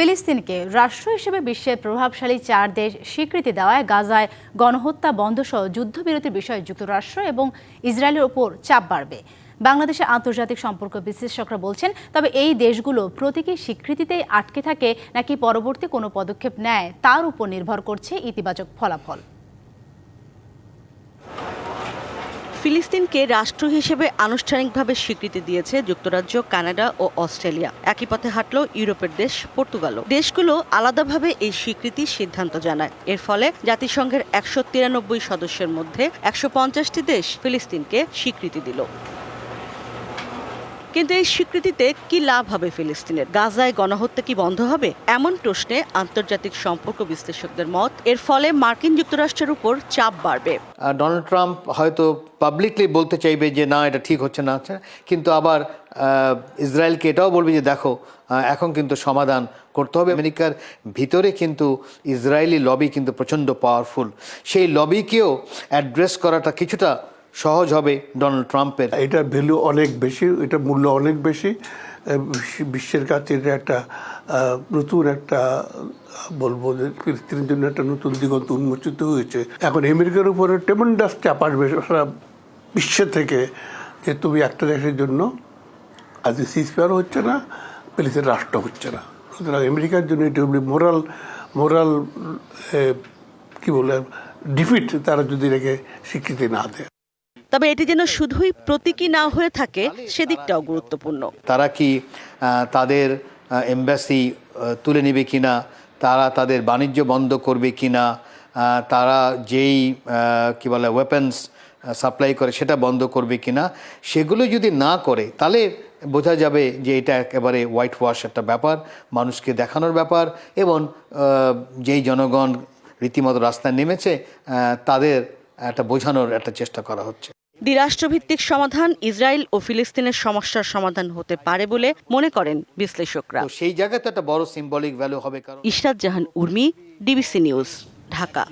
ফিলিস্তিনকে রাষ্ট্র হিসেবে বিশ্বের প্রভাবশালী চার দেশ স্বীকৃতি দেওয়ায় গাজায় গণহত্যা বন্ধ সহ যুদ্ধবিরতির বিষয়ে যুক্তরাষ্ট্র এবং ইসরায়েলের ওপর চাপ বাড়বে। বাংলাদেশে আন্তর্জাতিক সম্পর্ক বিশ্লেষকরা বলছেন, তবে এই দেশগুলো প্রতীকী স্বীকৃতিতেই আটকে থাকে নাকি পরবর্তী কোনো পদক্ষেপ নেয় তার উপর নির্ভর করছে ইতিবাচক ফলাফল। ফিলিস্তিনকে রাষ্ট্র হিসেবে আনুষ্ঠানিকভাবে স্বীকৃতি দিয়েছে যুক্তরাজ্য, কানাডা ও অস্ট্রেলিয়া। একই পথে হাঁটল ইউরোপের দেশ পর্তুগালও। দেশগুলো আলাদাভাবে এই স্বীকৃতি সিদ্ধান্ত জানায়। এর ফলে জাতিসংঘের একশো তিরানব্বই সদস্যের মধ্যে একশো পঞ্চাশটি দেশ ফিলিস্তিনকে স্বীকৃতি দিল। কিন্তু এই স্বীকৃতিতে কি লাভ হবে ফিলিস্তিনের? গাজায় গণহত্যা কি বন্ধ হবে? এমন প্রশ্নে আন্তর্জাতিক সম্পর্ক বিশ্লেষকদের মত, এর ফলে মার্কিন যুক্তরাষ্ট্রের উপর চাপ বাড়বে। ডোনাল্ড ট্রাম্প হয়তো পাবলিকলি বলতে চাইবে যে, না, এটা ঠিক হচ্ছে না। হচ্ছে কিন্তু আবার ইসরায়েলকে এটাও বলবে যে, দেখো এখন কিন্তু সমাধান করতে হবে। আমেরিকার ভিতরে কিন্তু ইসরায়েলি লবি কিন্তু প্রচণ্ড পাওয়ারফুল সেই লবিকেও অ্যাড্রেস করাটা কিছুটা সহজ হবে ডোনাল্ড ট্রাম্পের। এটার ভ্যালু অনেক বেশি, এটা মূল্য অনেক বেশি। বিশ্বের কাছে এটা একটা নতুন একটা বলব যে ফিলিস্তিনের জন্য একটা নতুন দিগন্ত উন্মোচিত হয়েছে। এখন আমেরিকার উপরে টেমন্ডাস চাপ আসবে সারা বিশ্ব থেকে যে তুমি একটা দেশের জন্য আজ সিজফেয়ার হচ্ছে না প্যালেসের রাষ্ট্র হচ্ছে না। সুতরাং আমেরিকার জন্য এটা মোরাল মোরাল কি বলে ডিফিট তারা যদি রেখে স্বীকৃতি না দেয়। তবে এটি যেন শুধুই প্রতীকী না হয়ে থাকে, সেদিকটাও গুরুত্বপূর্ণ। তারা কি তাদের এম্বাসি তুলে নেবে কিনা, তারা তাদের বাণিজ্য বন্ধ করবে কিনা তারা যেই কি বলে ওয়েপন্স সাপ্লাই করে, সেটা বন্ধ করবে কিনা, সেগুলো যদি না করে, তাহলে বোঝা যাবে যে এটা একেবারে হোয়াইট ওয়াশ একটা ব্যাপার, মানুষকে দেখানোর ব্যাপার, এবং যেই জনগণ রীতিমতো রাস্তায় নেমেছে তাদের একটা বোঝানোর একটা চেষ্টা করা হচ্ছে। দ্বিরাষ্ট্রভিত্তিক সমাধান ইসরায়েল ও ফিলিস্তিনের সমস্যার সমাধান হতে পারে বলে মনে করেন বিশ্লেষকরা। সেই জায়গাতে একটা বড় সিম্বলিক ভ্যালু হবে কারণ ইশরাত জাহান উর্মি ডিবিসি নিউজ ঢাকা।